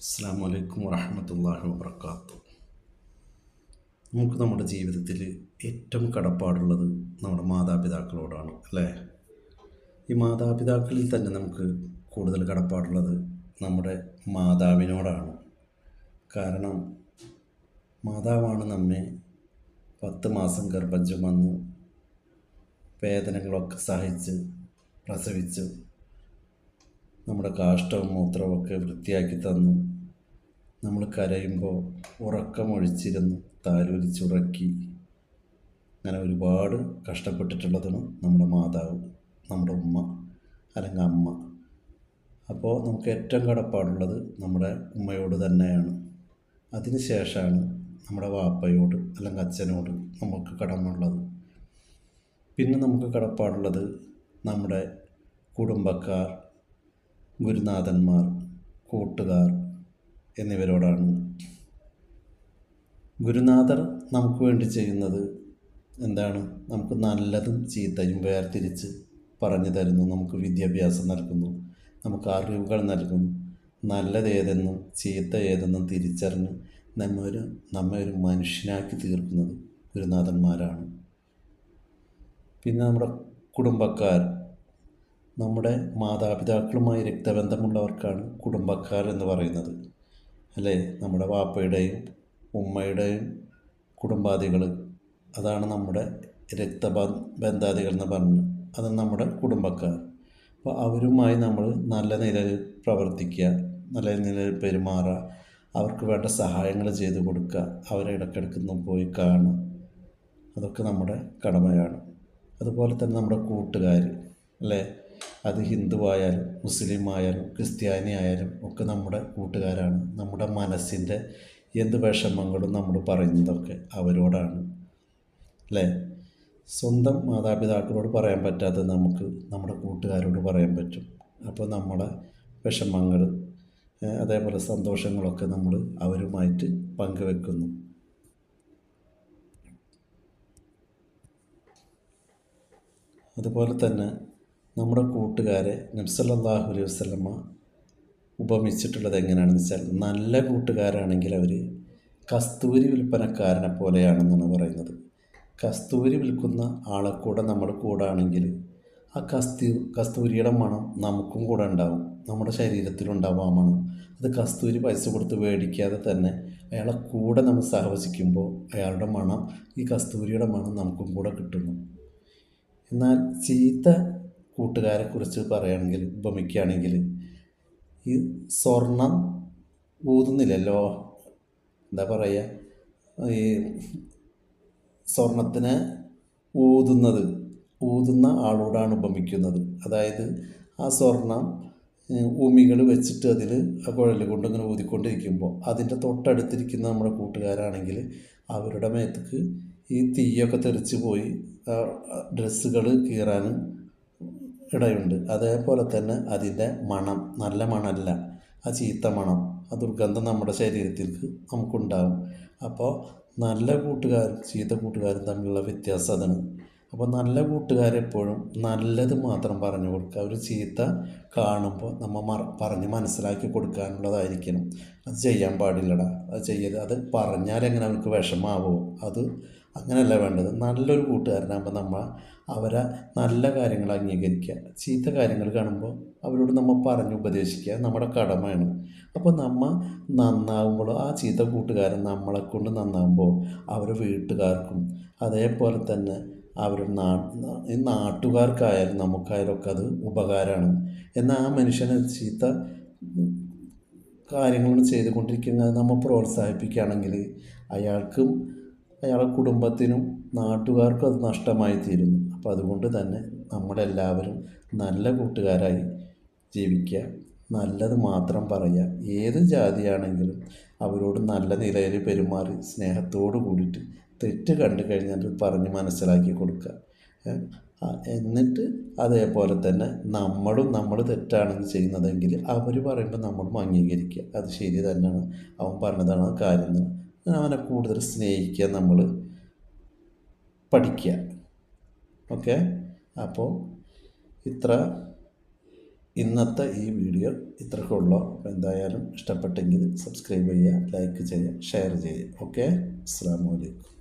അസ്സാം വലൈക്കും വറഹമത്തല്ലാഹി വാത്തു നമുക്ക് നമ്മുടെ ജീവിതത്തിൽ ഏറ്റവും കടപ്പാടുള്ളത് നമ്മുടെ മാതാപിതാക്കളോടാണ് അല്ലേ? ഈ മാതാപിതാക്കളിൽ തന്നെ നമുക്ക് കൂടുതൽ കടപ്പാടുള്ളത് നമ്മുടെ മാതാവിനോടാണ്. കാരണം മാതാവാണ് നമ്മെ പത്ത് മാസം ഗർഭം ചുമന്ന് വേദനകളൊക്കെ സഹിച്ച് പ്രസവിച്ച് നമ്മുടെ കാഷ്ടവും മൂത്രവും ഒക്കെ വൃത്തിയാക്കി തന്നു. നമ്മൾ കരയുമ്പോൾ ഉറക്കമൊഴിച്ചിരുന്നു താലോലിച്ചുറക്കി. അങ്ങനെ ഒരുപാട് കഷ്ടപ്പെട്ടിട്ടുള്ളതാണ് നമ്മുടെ മാതാവ് നമ്മുടെ ഉമ്മ അല്ലെങ്കിൽ അമ്മ. അപ്പോൾ നമുക്ക് ഏറ്റവും കടപ്പാടുള്ളത് നമ്മുടെ ഉമ്മയോട് തന്നെയാണ്. അതിന് ശേഷമാണ് നമ്മുടെ വാപ്പയോട് അല്ലെങ്കിൽ അച്ഛനോട് നമുക്ക് കടമുള്ളത് പിന്നെ നമുക്ക് കടപ്പാടുള്ളത് നമ്മുടെ കുടുംബക്കാർ ഗുരുനാഥന്മാർ കൂട്ടുകാർ എന്നിവരോടാണ്. ഗുരുനാഥർ നമുക്ക് വേണ്ടി ചെയ്യുന്നത് എന്താണ്? നമുക്ക് നല്ലതും ചീത്തയും വേർതിരിച്ച് പറഞ്ഞു തരുന്നു നമുക്ക് വിദ്യാഭ്യാസം നൽകുന്നു നമുക്ക് അറിവുകൾ നൽകുന്നു. നല്ലത് ഏതെന്നും ചീത്ത ഏതെന്നും തിരിച്ചറിഞ്ഞ് നമ്മെ ഒരു നമ്മെ ഒരു മനുഷ്യനാക്കി തീർക്കുന്നത് ഗുരുനാഥന്മാരാണ്. പിന്നെ നമ്മുടെ കുടുംബക്കാർ നമ്മുടെ മാതാപിതാക്കളുമായി രക്തബന്ധമുള്ളവർക്കാണ് കുടുംബക്കാർ എന്ന് പറയുന്നത്. അല്ലേ? നമ്മുടെ വാപ്പയുടെയും ഉമ്മയുടെയും കുടുംബാദികൾ അതാണ് നമ്മുടെ രക്തബന്ധാദികൾ എന്ന് പറഞ്ഞു അത് നമ്മുടെ കുടുംബക്കാർ. അപ്പോൾ അവരുമായി നമ്മൾ നല്ല നിലയിൽ പ്രവർത്തിക്കുക നല്ല നിലയിൽ പെരുമാറുക അവർക്ക് വേണ്ട സഹായങ്ങൾ ചെയ്തു കൊടുക്കുക അവരെ ഇടയ്ക്കിടയ്ക്ക് പോയി കാണുക. അതൊക്കെ നമ്മുടെ കടമയാണ്. അതുപോലെ തന്നെ നമ്മുടെ കൂട്ടുകാർ അല്ലേ? അത് ഹിന്ദുവായാലും ആയാലും മുസ്ലിം ആയാലും ക്രിസ്ത്യാനി ആയാലും ഒക്കെ നമ്മുടെ കൂട്ടുകാരാണ്. നമ്മുടെ മനസ്സിന്റെ എന്ത് വിഷമങ്ങളും നമ്മൾ പറയുന്നതൊക്കെ അവരോടാണ്. അല്ലേ? സ്വന്തം മാതാപിതാക്കളോട് പറയാൻ പറ്റാത്തത് നമുക്ക് നമ്മുടെ കൂട്ടുകാരോട് പറയാൻ പറ്റും. അപ്പോൾ നമ്മുടെ വിഷമങ്ങൾ അതേപോലെ സന്തോഷങ്ങളൊക്കെ നമ്മൾ അവരുമായിട്ട് പങ്കുവെക്കുന്നു. അതുപോലെ തന്നെ നമ്മുടെ കൂട്ടുകാരെ നബ്സല്ലാഹു അലൈഹി വസ്ലമ്മ ഉപമിച്ചിട്ടുള്ളത് എങ്ങനെയാണെന്ന് വെച്ചാൽ നല്ല കൂട്ടുകാരാണെങ്കിൽ അവർ കസ്തൂരി വിൽപ്പനക്കാരനെ പോലെയാണെന്നാണ് പറയുന്നത്. കസ്തൂരി വിൽക്കുന്ന ആളെ കൂടെ നമ്മുടെ കൂടെ ആണെങ്കിൽ ആ കസ്തൂ കസ്തൂരിയുടെ മണം നമുക്കും കൂടെ ഉണ്ടാവും. നമ്മുടെ ശരീരത്തിലുണ്ടാവും ആ മണം. അത് കസ്തൂരി പൈസ കൊടുത്ത് മേടിക്കാതെ തന്നെ അയാളെ കൂടെ നമ്മൾ സഹവസിക്കുമ്പോൾ അയാളുടെ മണം ഈ കസ്തൂരിയുടെ മണം നമുക്കും കൂടെ കിട്ടുന്നു. എന്നാൽ ചീത്ത കൂട്ടുകാരെ കുറിച്ച് പറയുകയാണെങ്കിൽ ഉപമിക്കുകയാണെങ്കിൽ ഈ സ്വർണം ഊതുന്നില്ലല്ലോ. എന്താ പറയുക? ഈ സ്വർണത്തിനെ ഊതുന്നത് ഊതുന്ന ആളോടാണ് ഉപമിക്കുന്നത്. അതായത് ആ സ്വർണം ഉമികൾ വെച്ചിട്ട് അതിൽ ആ കുഴൽ കൊണ്ട് ഇങ്ങനെ ഊതിക്കൊണ്ടിരിക്കുമ്പോൾ അതിന്റെ തൊട്ടടുത്തിരിക്കുന്ന നമ്മുടെ കൂട്ടുകാരാണെങ്കിൽ അവരുടെ മേത്തേക്ക് ഈ തീയൊക്കെ തെറിച്ച് പോയി ഡ്രസ്സുകൾ കീറാൻ ഇടയുണ്ട്. അതേപോലെ തന്നെ അതിന്റെ മണം നല്ല മണമല്ല ആ ചീത്ത മണം ആ ദുർഗന്ധം നമ്മുടെ ശരീരത്തിലേക്ക് നമുക്കുണ്ടാകും. അപ്പോൾ നല്ല കൂട്ടുകാരും ചീത്ത കൂട്ടുകാരും തമ്മിലുള്ള വ്യത്യാസം അതാണ്. അപ്പോൾ നല്ല കൂട്ടുകാരെപ്പോഴും നല്ലത് മാത്രം പറഞ്ഞു കൊടുക്കുക. ഒരു ചീത്ത കാണുമ്പോൾ നമ്മൾ മറ പറഞ്ഞ് മനസ്സിലാക്കി കൊടുക്കാനുള്ളതായിരിക്കണം. അത് ചെയ്യാൻ പാടില്ലടാ. അത് ചെയ്യരുത്. അത് പറഞ്ഞാൽ എങ്ങനെ അവർക്ക് വിഷമാവോ? അത് അങ്ങനെയല്ല വേണ്ടത്. നല്ലൊരു കൂട്ടുകാരനാകുമ്പോൾ നമ്മൾ അവരെ നല്ല കാര്യങ്ങൾ അംഗീകരിക്കുക. ചീത്ത കാര്യങ്ങൾ കാണുമ്പോൾ അവരോട് നമ്മൾ പറഞ്ഞ് ഉപദേശിക്കുക. നമ്മുടെ കടമയാണ്. അപ്പോൾ നമ്മൾ നന്നാവുമ്പോൾ ആ ചീത്ത കൂട്ടുകാരൻ നമ്മളെ കൊണ്ട് നന്നാവുമ്പോൾ അവരുടെ വീട്ടുകാർക്കും അതേപോലെ തന്നെ അവരുടെ നാ ഈ നാട്ടുകാർക്കായാലും നമുക്കായാലും ഒക്കെ അത് ഉപകാരമാണ്. എന്നാൽ ആ മനുഷ്യനെ ചീത്ത കാര്യങ്ങൾ ചെയ്തുകൊണ്ടിരിക്കുന്നത് നമ്മൾ പ്രോത്സാഹിപ്പിക്കുകയാണെങ്കിൽ അയാൾക്കും അയാളുടെ കുടുംബത്തിനും നാട്ടുകാർക്കും അത് നഷ്ടമായി തീരുന്നു അപ്പോൾ അതുകൊണ്ട് തന്നെ നമ്മളെല്ലാവരും നല്ല കൂട്ടുകാരായി ജീവിക്കുക നല്ലത് മാത്രം പറയുക. ഏത് ജാതിയാണെങ്കിലും അവരോട് നല്ല നിലയിൽ പെരുമാറി സ്നേഹത്തോട് കൂടിയിട്ട് തെറ്റ് കണ്ടു കഴിഞ്ഞാൽ പറഞ്ഞ് മനസ്സിലാക്കി കൊടുക്കുക. എന്നിട്ട് അതേപോലെ തന്നെ നമ്മളും നമ്മൾ തെറ്റാണെന്ന് ചെയ്യുന്നതെങ്കിൽ അവർ പറയുമ്പോൾ നമ്മളും അംഗീകരിക്കുക. അത് ശരി തന്നെയാണ്. അവൻ പറഞ്ഞതാണ് കാര്യം അവനെ കൂടുതൽ സ്നേഹിക്കുക നമ്മൾ പഠിക്കുക. ഓക്കെ? അപ്പോൾ ഇത്ര ഇന്നത്തെ ഈ വീഡിയോ ഇത്രയ്ക്കുള്ളൂ അപ്പോൾ എന്തായാലും ഇഷ്ടപ്പെട്ടെങ്കിൽ സബ്സ്ക്രൈബ് ചെയ്യുക ലൈക്ക് ചെയ്യുക ഷെയർ ചെയ്യുക. ഓക്കെ? അസ്സാം വലൈക്കും